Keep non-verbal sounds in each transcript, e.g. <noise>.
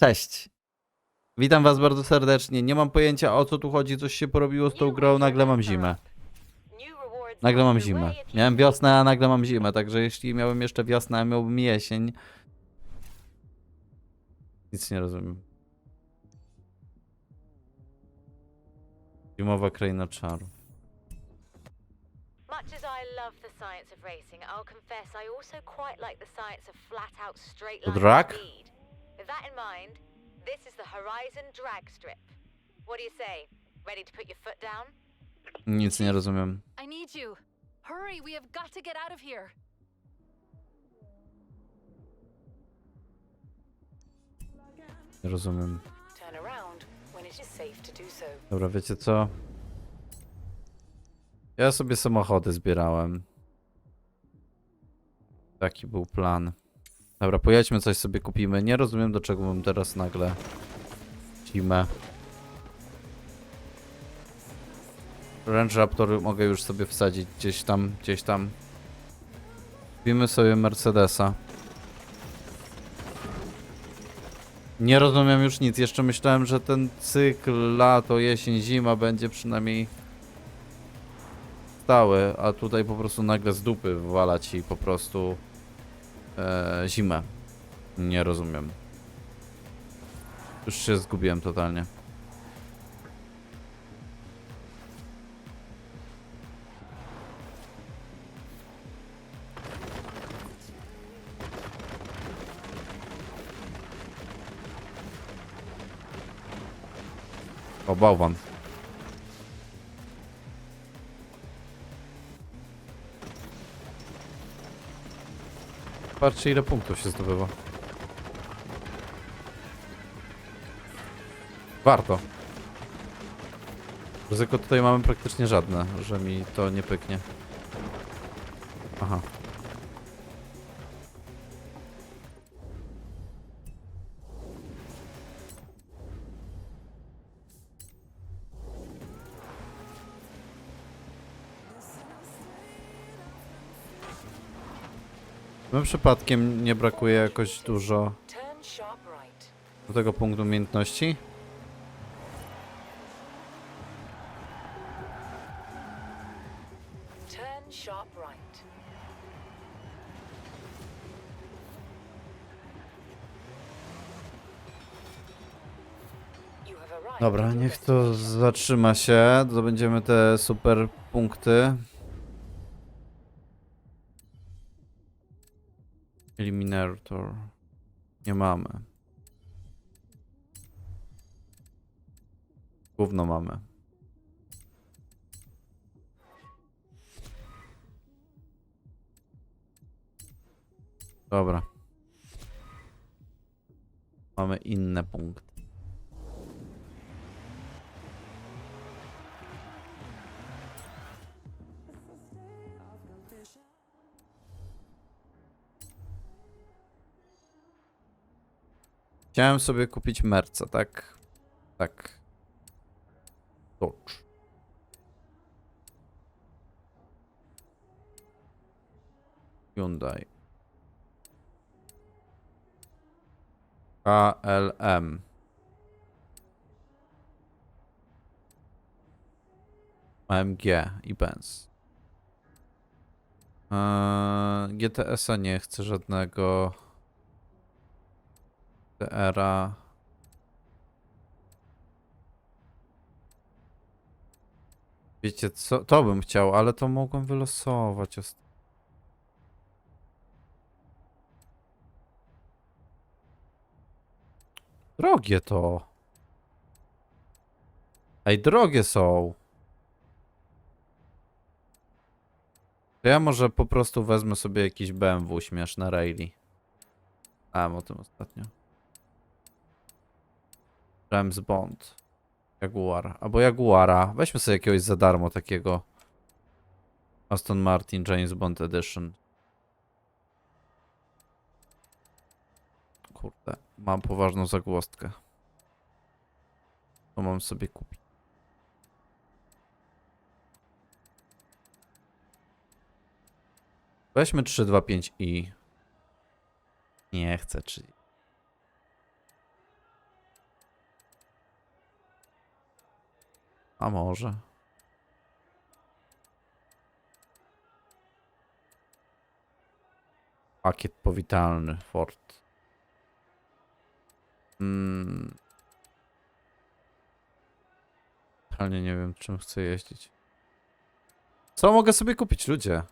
Cześć. Witam was bardzo serdecznie. Nie mam pojęcia o co tu chodzi, coś się porobiło z tą grą, nagle mam zimę. Nagle mam zimę. Miałem wiosnę, a nagle mam zimę, także jeśli miałem jeszcze wiosnę, a miałbym jesień. Nic nie rozumiem. Zimowa kraina czaru. Much as I love the science of racing, I'll confess I also quite like the science of flat out straight line drag? speed. That in mind, this is the Horizon Drag Strip. What do you say? Ready to put your foot down? Nic nie rozumiem. I need you. Hurry, we have got to get out of here. Nie rozumiem. Turn around when it is safe to do so. Dobra, wiecie co? Ja sobie samochody zbierałem. Taki był plan. Dobra, pojedźmy coś sobie kupimy. Nie rozumiem do czego mam teraz nagle zimę. Range Raptor mogę już sobie wsadzić gdzieś tam, gdzieś tam. Kupimy sobie Mercedesa. Nie rozumiem już nic. Jeszcze myślałem, że ten cykl lato, jesień, zima będzie przynajmniej stały, a tutaj po prostu nagle z dupy wywala ci po prostu e, zimę. Nie rozumiem. Już się zgubiłem totalnie. O, bałwan. Patrzcie ile punktów się zdobywa. Warto. Ryzyko tutaj mamy praktycznie żadne, że mi to nie pyknie. Aha. Tym przypadkiem nie brakuje jakoś dużo do tego punktu umiejętności. Dobra, niech to zatrzyma się. Zdobędziemy te super punkty. Eliminator. Nie mamy. Gówno mamy. Dobra. Mamy inne punkty. Chciałem sobie kupić Merca, tak? Tak. Dodge. Hyundai. KLM. AMG i Benz. Eee, GTS-a nie chcę żadnego. TR-a. Wiecie co? To bym chciał, ale to mogłem wylosować. Drogie to. Ej, drogie są. To ja może po prostu wezmę sobie jakiś BMW śmieszne rally. A, o tym ostatnio. James Bond. Jaguar. Albo Jaguara. Weźmy sobie jakiegoś za darmo takiego. Aston Martin James Bond Edition. Kurde, mam poważną zagłostkę. To mam sobie kupić. Weźmy 325i. Nie chcę, czy A może. Pakiet powitalny, Ford. Mm. Ale nie wiem, czym chcę jeździć. Co mogę sobie kupić, ludzie?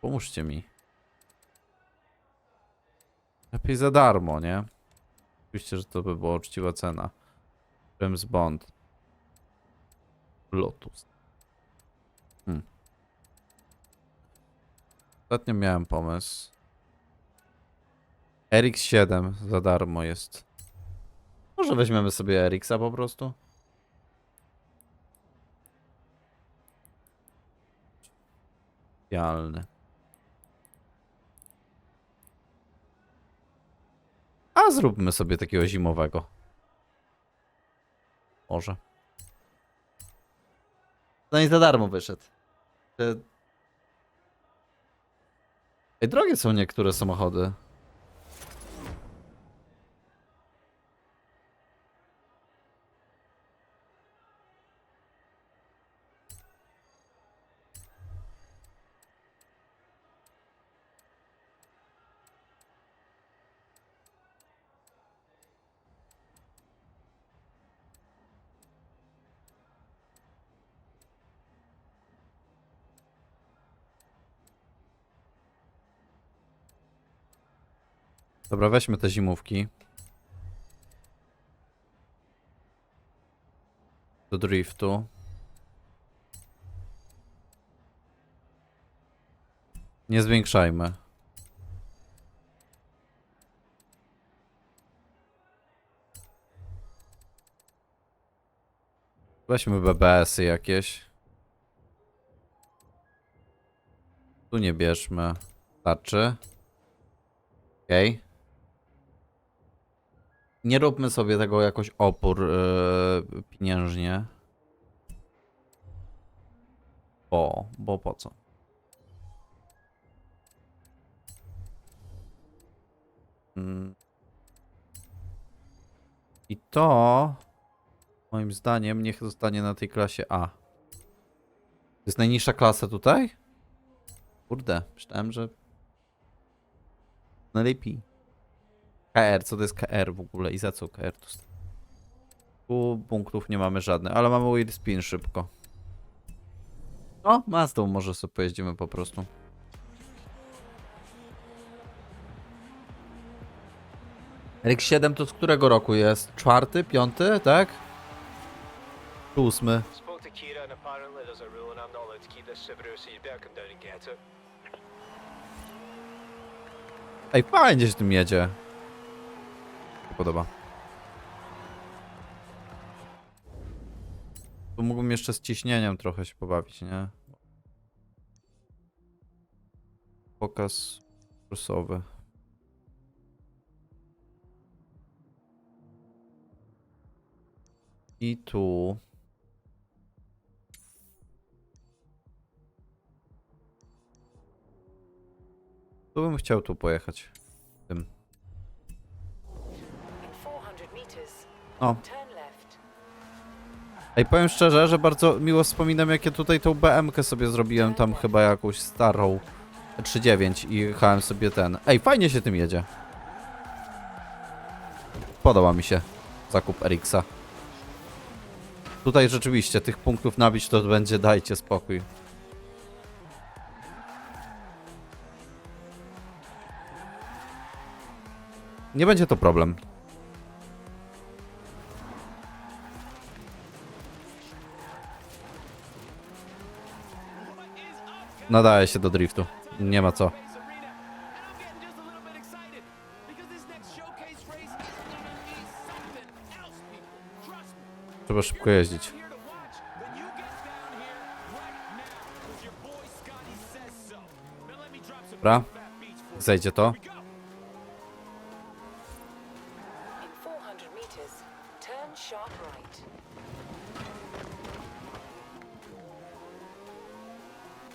Pomóżcie mi. Lepiej za darmo, nie? Oczywiście, że to by była uczciwa cena. James Bond. Lotus. Hmm. Ostatnio miałem pomysł. RX7 za darmo jest. Może weźmiemy sobie RX-a po prostu? Idealny. A zróbmy sobie takiego zimowego. Może. No i za darmo wyszedł. Te- Ej, drogie są niektóre samochody. Dobra, weźmy te zimówki. Do driftu. Nie zwiększajmy. Weźmy BBS-y jakieś. Tu nie bierzmy. Starczy. Okej. Nie róbmy sobie tego jakoś opór yy, pieniężnie. Bo, bo po co? Mm. I to moim zdaniem niech zostanie na tej klasie A. To jest najniższa klasa tutaj? Kurde, myślałem, że najlepiej. KR, co to jest KR w ogóle i za co KR tu Tu punktów nie mamy żadnych, ale mamy wheel spin szybko. O, Mazdą może sobie pojeździmy po prostu. RX-7 to z którego roku jest? Czwarty, piąty, tak? Czy ósmy? Spoke to Kira and apparently there's a rule and I'm not allowed to keep this Subaru, so you better come down and get it. Ej, fajnie się tym jedzie. Podoba. Tu mógłbym jeszcze z ciśnieniem trochę się pobawić, nie? Pokaz kursowy. I tu. Tu bym chciał tu pojechać. O. Ej, powiem szczerze, że bardzo miło wspominam, jak ja tutaj tą BM-kę sobie zrobiłem, tam chyba jakąś starą 3.9 i jechałem sobie ten. Ej, fajnie się tym jedzie. Podoba mi się zakup RX-a. Tutaj rzeczywiście tych punktów nabić to będzie dajcie spokój. Nie będzie to problem. Nadaje się do driftu. Nie ma co. Trzeba szybko jeździć. Dobra. Zejdzie to.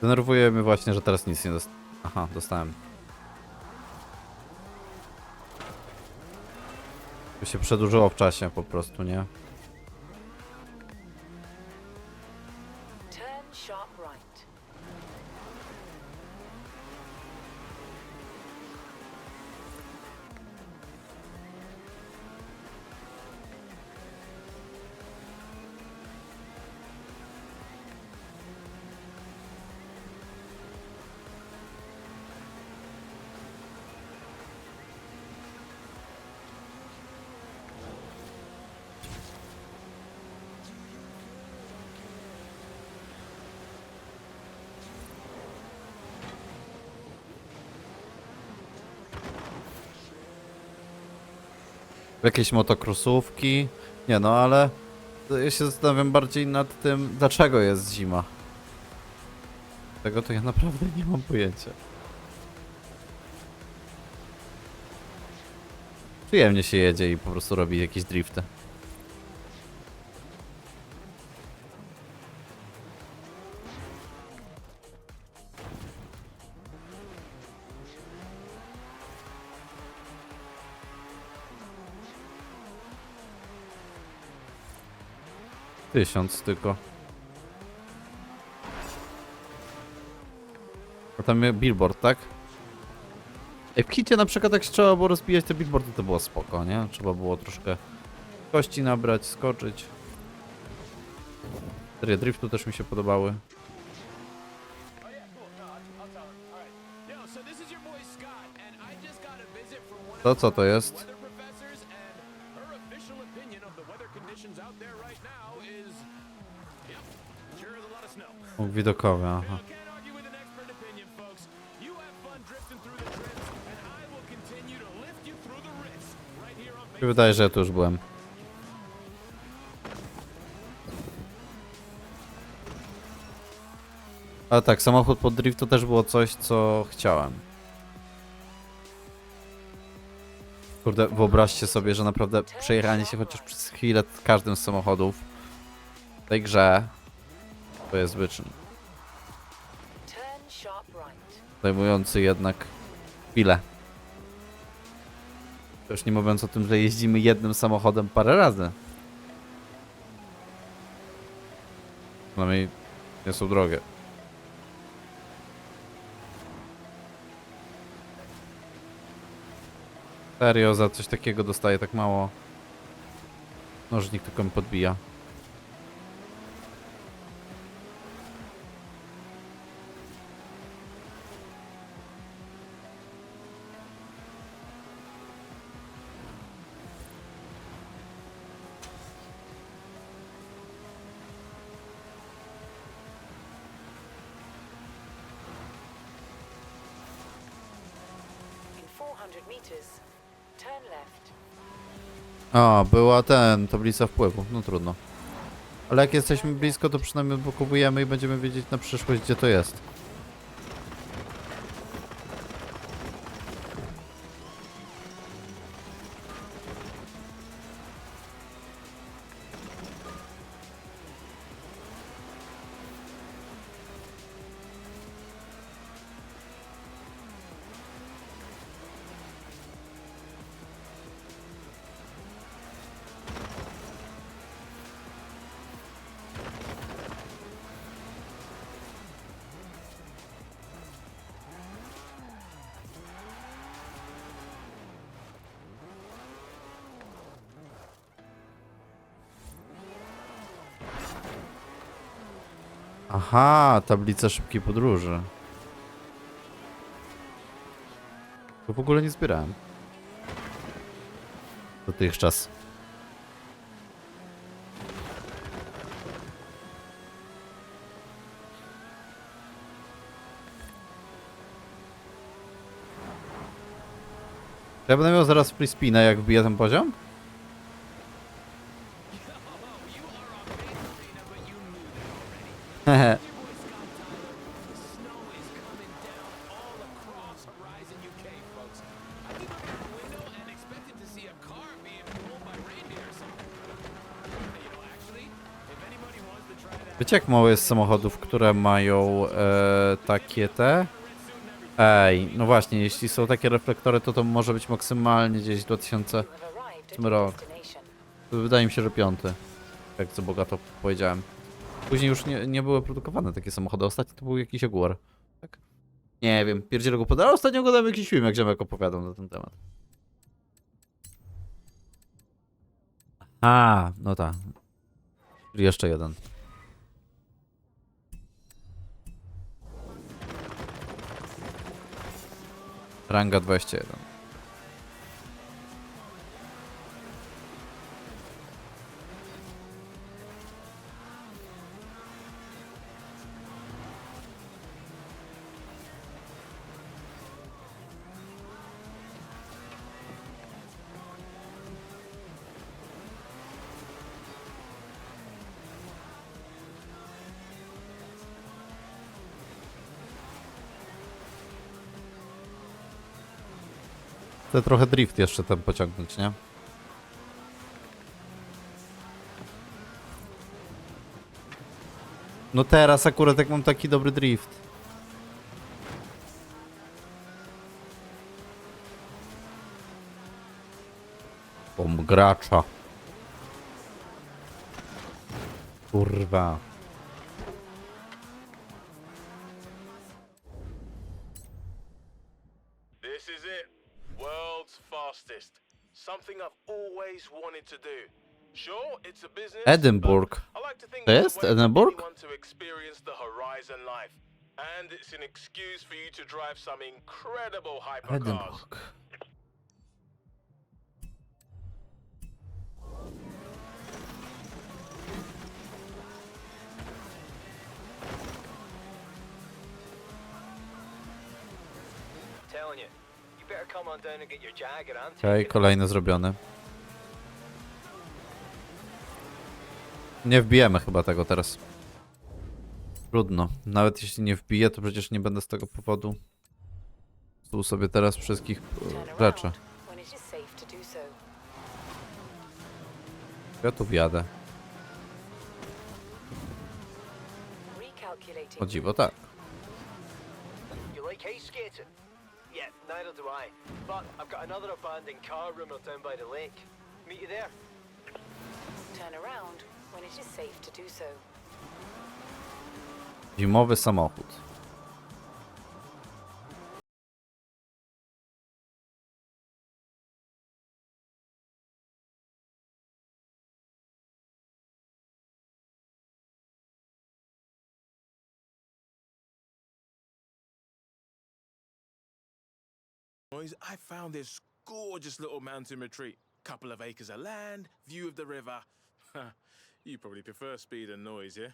Denerwuje mnie właśnie, że teraz nic nie dost... Aha, dostałem. To się przedłużyło w czasie po prostu, nie? Jakieś motokrosówki. Nie no, ale ja się zastanawiam bardziej nad tym, dlaczego jest zima. Tego to ja naprawdę nie mam pojęcia. Przyjemnie się jedzie i po prostu robi jakieś drifty. Tysiąc tylko. A tam jest billboard, tak? Ej, w kicie na przykład jak trzeba było rozbijać te billboardy, to było spoko, nie? Trzeba było troszkę kości nabrać, skoczyć. Serie driftu też mi się podobały. Yo, so this is Mi się wydaje, że ja tu już byłem. Ale tak, samochód pod drift to też było coś, co chciałem. Kurde, wyobraźcie sobie, że naprawdę przejechanie się chociaż przez chwilę każdym z samochodów w tej grze to jest wyczyn. Zajmujący jednak chwilę. To już nie mówiąc o tym, że jeździmy jednym samochodem parę razy. Przynajmniej nie są drogie. Serio, za coś takiego dostaję tak mało. Nożnik tylko mi podbija. In 400 meters, turn left. A, była ten, tablica wpływu. No trudno. Ale jak jesteśmy blisko, to przynajmniej odblokowujemy i będziemy wiedzieć na przyszłość, gdzie to jest. Aha, tablica szybkiej podróży. To w ogóle nie zbierałem. Dotychczas. Ja będę miał zaraz free spina, jak wbiję ten poziom? Wiecie jak mało jest samochodów, które mają e, takie te? Ej, no właśnie, jeśli są takie reflektory, to to może być maksymalnie gdzieś 2000, You have arrived at Ósmy your rok. wydaje mi się, że piąty. Jak co bogato powiedziałem. Później już nie, nie były produkowane takie samochody, ostatnio to był jakiś Jaguar. Tak? Nie wiem, pierdzielę go podał, ostatnio oglądałem jakiś film, jak Ziemek opowiadał na ten temat. A, no tak. Jeszcze jeden. Ranga 21. Chcę trochę drift jeszcze tam pociągnąć, nie? No teraz akurat jak mam taki dobry drift. Bom gracza. Kurwa. And get your Jagger and Okej, take it. kolejne Nie wbijemy chyba tego teraz. Trudno. Nawet jeśli nie wbiję, to przecież nie będę z tego powodu tu sobie teraz wszystkich e, rzeczy. Ja tu wjadę. O dziwo, tak. You like ice skating? Yeah, neither do I. But I've got another abandoned car rumored down by the lake. Meet you there. Turn around when it is safe to do so. Zimowy samochód. Boys, I found this gorgeous little mountain retreat. Couple of acres of land, view of the river. <laughs> you probably prefer speed and noise, yeah?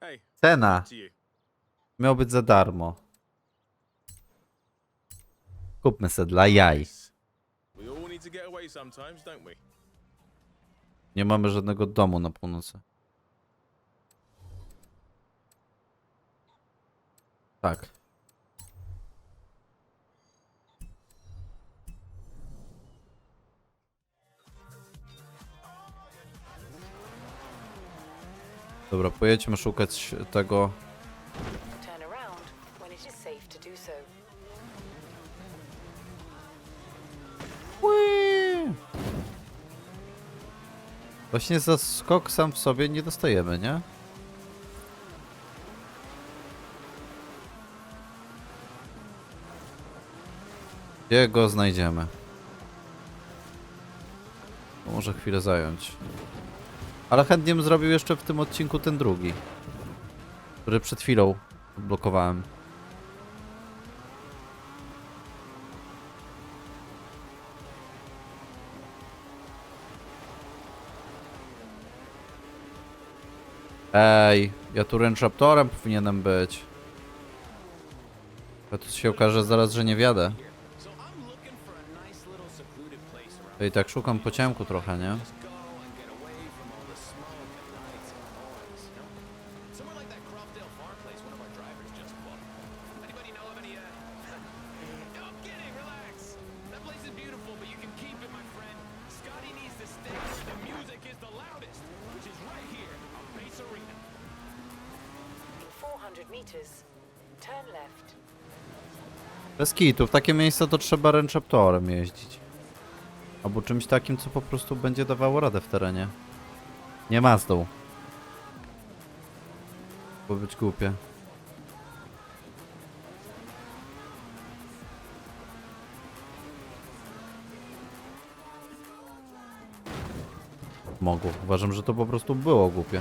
Hey, Cena to you. miał być za darmo. Kupmy se dla jaj. We all need to get away sometimes, don't we? Nie mamy żadnego domu na północy. Tak. Dobra, pojedźmy szukać tego. So. Właśnie za skok sam w sobie nie dostajemy, nie? Gdzie go znajdziemy? To może chwilę zająć. Ale chętnie bym zrobił jeszcze w tym odcinku ten drugi. Który przed chwilą blokowałem. Ej, ja tu Raptorem powinienem być. A tu się okaże zaraz, że nie wiadę. I tak szukam po ciemku trochę, nie? Bez w takie miejsca to trzeba Range Raptorem jeździć. Albo czymś takim, co po prostu będzie dawało radę w terenie. Nie Mazdą. Bo być głupie. Mogło. Uważam, że to po prostu było głupie.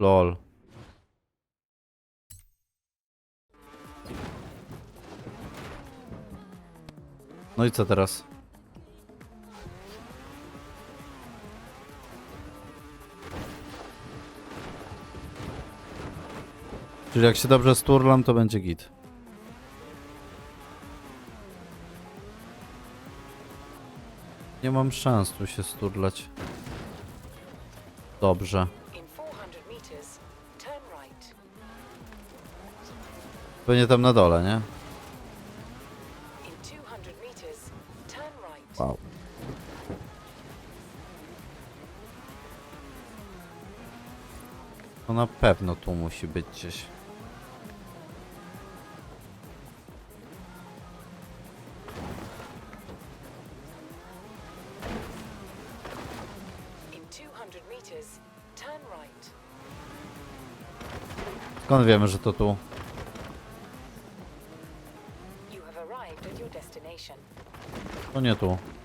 Lol. No i co teraz? Czyli jak się dobrze sturlam, to będzie git. Nie mam szans tu się sturlać. Dobrze. Pewnie tam na dole, nie? In 200 meters, turn right. Wow. To na pewno tu musi być gdzieś. In 200 meters, turn right. Skąd wiemy, że to tu? To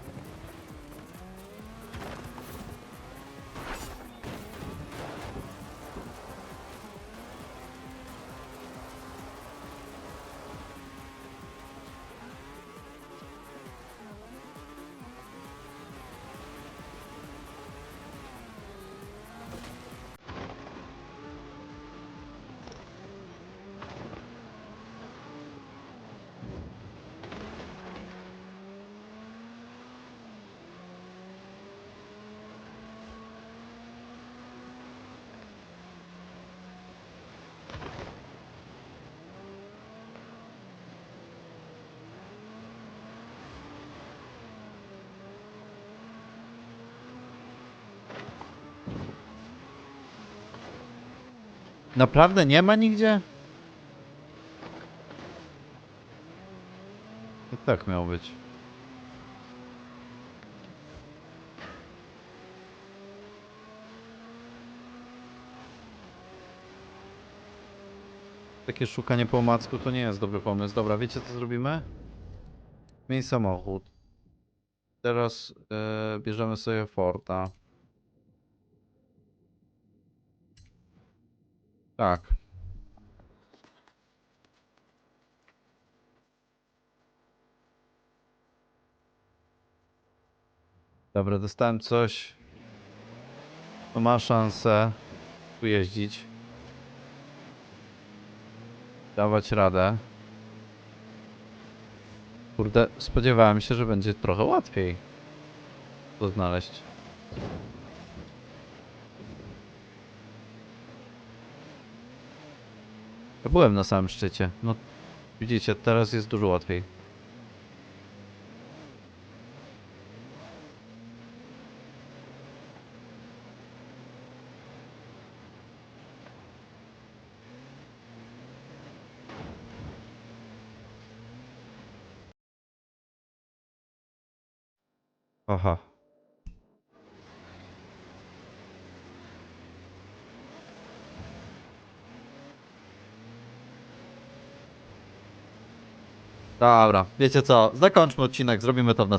Naprawdę nie ma nigdzie? I tak miało być. Takie szukanie po omacku to nie jest dobry pomysł. Dobra, wiecie co zrobimy? Miej samochód. Teraz e, bierzemy sobie Forta. Tak. Dobra, dostałem coś. To ma szansę tu jeździć. Dawać radę. Kurde, spodziewałem się, że będzie trochę łatwiej to znaleźć. Ja byłem na samym szczycie. No, widzicie, teraz jest dużo łatwiej. Aha. Dobra, wiecie co? Zakończmy odcinek, zrobimy to w następnym.